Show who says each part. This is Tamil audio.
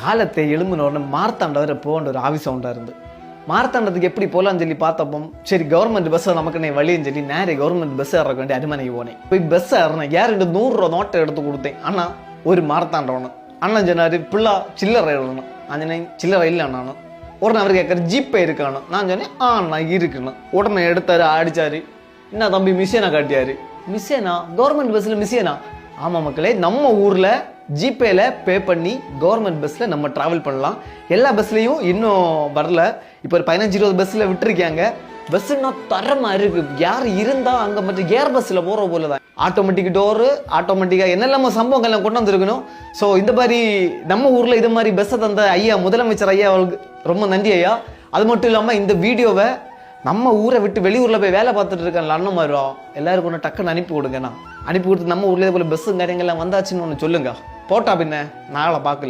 Speaker 1: காலத்தை எழும்பின உடனே மார்த்தாண்ட வரை ஒரு ஆஃபீஸ் உண்டா இருந்து. மார்த்தாண்டத்துக்கு எப்படி போகலான்னு சொல்லி பார்த்தப்போ சரி கவர்மெண்ட் பஸ்ஸை நமக்கு நீ வழின்னு சொல்லி நேரே கவர்மெண்ட் பஸ் ஏற வேண்டிய அருமனைக்கு போனேன். போய் பஸ் ஏறினேன். யார்கிட்ட நூறுரூவா நோட்டை எடுத்து கொடுத்தேன். அண்ணா ஒரு மார்த்தாண்டவனு அண்ணன் சொன்னார் பிள்ளா சில்லறை எழுதணும். அஞ்சனே சில்லறை இல்லை அண்ணானும் உடனே அவர் கேட்குற ஜிபே இருக்கானு நான் சொன்னேன் ஆ நான் இருக்குன்னு உடனே எடுத்தாரு ஆடிச்சார் என்ன தம்பி மிஷினை காட்டியாரு? மிஷினா கவர்மெண்ட் பஸ்ஸில் மிஷினா ஆமாம் மக்களே நம்ம ஊரில் ஜிபேல பே பண்ணி கவர்மெண்ட் பஸ்ஸில் நம்ம ட்ராவல் பண்ணலாம். எல்லா பஸ்லேயும் இன்னும் வரல. இப்போ ஒரு பதினஞ்சு இருபது பஸ்ஸில் விட்டுருக்காங்க. பஸ்ஸுன்னா தரமாக இருக்கு. யார் இருந்தால் அங்கே மட்டும் ஏர் பஸ்ஸில் போகிற போல தான் ஆட்டோமேட்டிக் டோரு ஆட்டோமேட்டிக்காக என்னெல்லாம சம்பவங்கள்லாம் கொண்டு வந்திருக்கணும். ஸோ இந்த மாதிரி நம்ம ஊரில் இது மாதிரி பஸ்ஸை தந்த ஐயா முதலமைச்சர் ஐயா அவளுக்கு ரொம்ப நன்றி ஐயா. அது மட்டும் இல்லாமல் இந்த வீடியோவை நம்ம ஊரை விட்டு வெளியூரில் போய் வேலை பார்த்துட்டு இருக்காங்க அண்ணன் மாதிரி எல்லாருக்கும் ஒன்று டக்குன்னு அனுப்பி விடுங்கண்ணா அனுப்பி கொடுத்து நம்ம ஊர்லேயே போல பஸ்ஸு காரியங்கள்லாம் வந்தாச்சுன்னு ஒன்று சொல்லுங்க. പോട്ടാ പിന്നെ നാളെ പാക്കില്ല